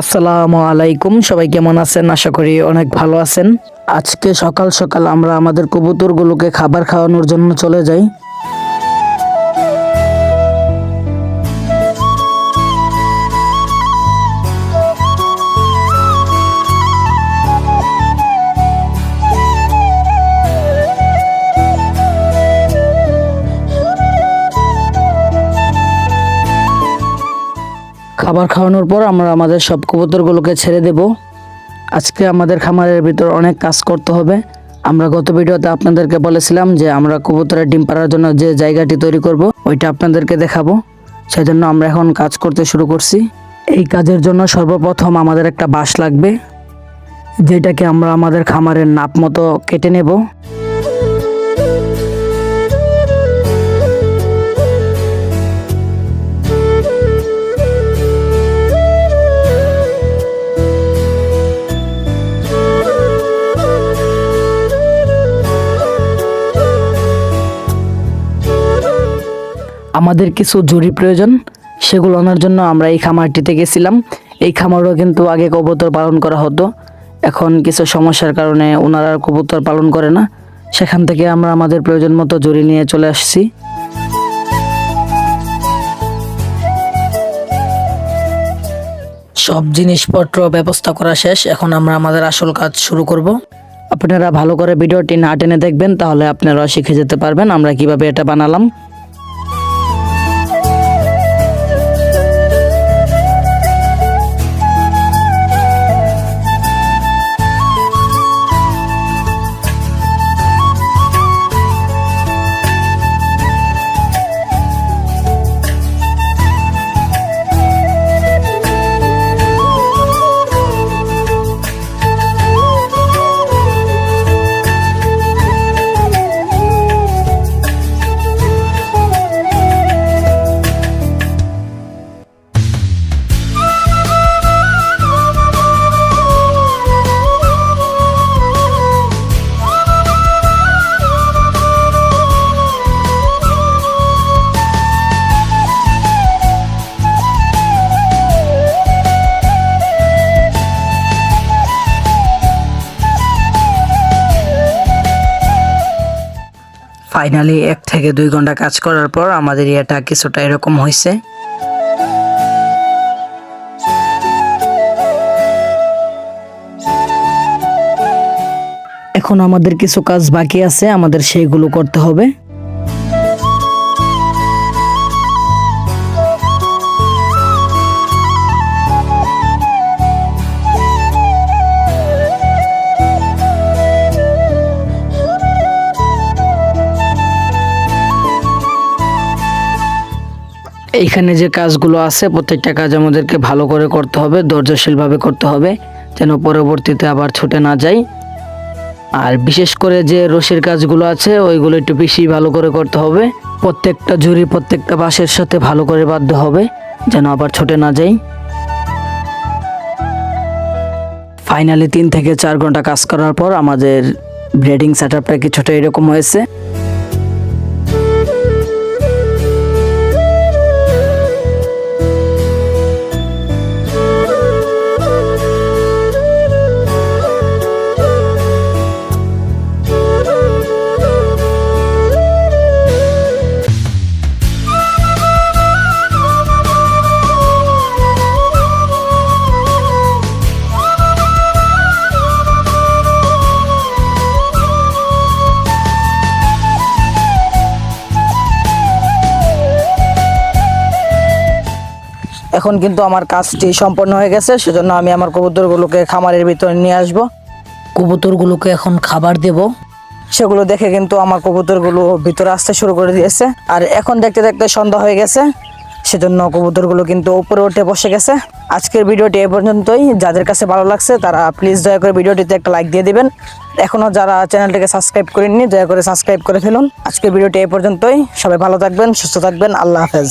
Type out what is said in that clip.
আসসালামু আলাইকুম। সবাই কেমন আছেন? আশা করি অনেক ভালো আছেন। আজকে সকাল সকাল আমরা আমাদের কবুতরগুলোকে খাবার খাওয়ানোর জন্য চলে যাই। খাবার খাওয়ানোর পর আমরা আমাদের সব কবুতরগুলোকে ছেড়ে দেব। আজকে আমাদের খামারের ভিতর অনেক কাজ করতে হবে। আমরা গত ভিডিওতে আপনাদেরকে বলেছিলাম যে আমরা কবুতরের ডিম পাড়ার জন্য যে জায়গাটি তৈরি করব, ওইটা আপনাদেরকে দেখাবো। সেজন্য আমরা এখন কাজ করতে শুরু করছি। এই কাজের জন্য সর্বপ্রথম আমাদের একটা বাঁশ লাগবে, যেটাকে আমরা আমাদের খামারের নাপ মতো কেটে নেব। আমাদের কিছু জুড়ি প্রয়োজন, সেগুলো আনার জন্য আমরা এই খামারটিতে গেছিলাম। এই খামারও কিন্তু আগে কবুতর পালন করা হতো। এখন কিছু সমস্যার কারণে ওনারা কবুতর পালন করে না। সেখান থেকে আমরা আমাদের প্রয়োজন মতো জুড়ি নিয়ে চলে আসছি। সব জিনিসপত্র ব্যবস্থা করা শেষ। এখন আমরা আমাদের আসল কাজ শুরু করব। আপনারা ভালো করে ভিডিওটি না টেনে দেখবেন, তাহলে আপনারা শিখে যেতে পারবেন আমরা কীভাবে এটা বানালাম। ফাইনালি এক থেকে দুই ঘণ্টা কাজ করার পর আমাদের এটা কিছুটা এরকম হয়েছে এখন আমাদের কিছু কাজ বাকি আছে, আমাদের সেইগুলো করতে হবে। এইখানে যে কাজগুলো আছে, প্রত্যেকটা কাজ আমাদেরকে ভালো করে করতে হবে, ধৈর্যশীলভাবে করতে হবে, যেন পরবর্তীতে আবার ছুটে না যাই। আর বিশেষ করে যে রশির কাজগুলো আছে, ওইগুলো একটু বেশি ভালো করে করতে হবে। প্রত্যেকটা জুড়ি প্রত্যেকটা বাঁশের সাথে ভালো করে বাধ্য হবে, যেন আবার ছুটে না যাই। ফাইনালি তিন থেকে চার ঘণ্টা কাজ করার পর আমাদের ব্রেডিং সেট আপটা কিছুটা এরকম হয়েছে। এখন কিন্তু আমার কাজটি সম্পন্ন হয়ে গেছে সেজন্য আমি আমার কবুতরগুলোকে খামারের ভিতরে নিয়ে আসব। কবুতরগুলোকে এখন খাবার দেব। সেগুলো দেখে কিন্তু আমার কবুতরগুলো ভিতরে আসতে শুরু করে দিয়েছে। আর এখন দেখতে দেখতে সন্ধ্যা হয়ে গেছে সেজন্য কবুতরগুলো কিন্তু উপরে উঠে বসে গেছে। আজকের ভিডিওটি এ পর্যন্তই। যাদের কাছে ভালো লাগছে তারা প্লিজ দয়া করে ভিডিওটিতে একটা লাইক দিয়ে দিবেন। এখনও যারা চ্যানেলটিকে সাবস্ক্রাইব করেননি দয়া করে সাবস্ক্রাইব করে ফেলুন। আজকের ভিডিওটি এ পর্যন্তই। সবাই ভালো থাকবেন সুস্থ থাকবেন। আল্লাহ হাফেজ।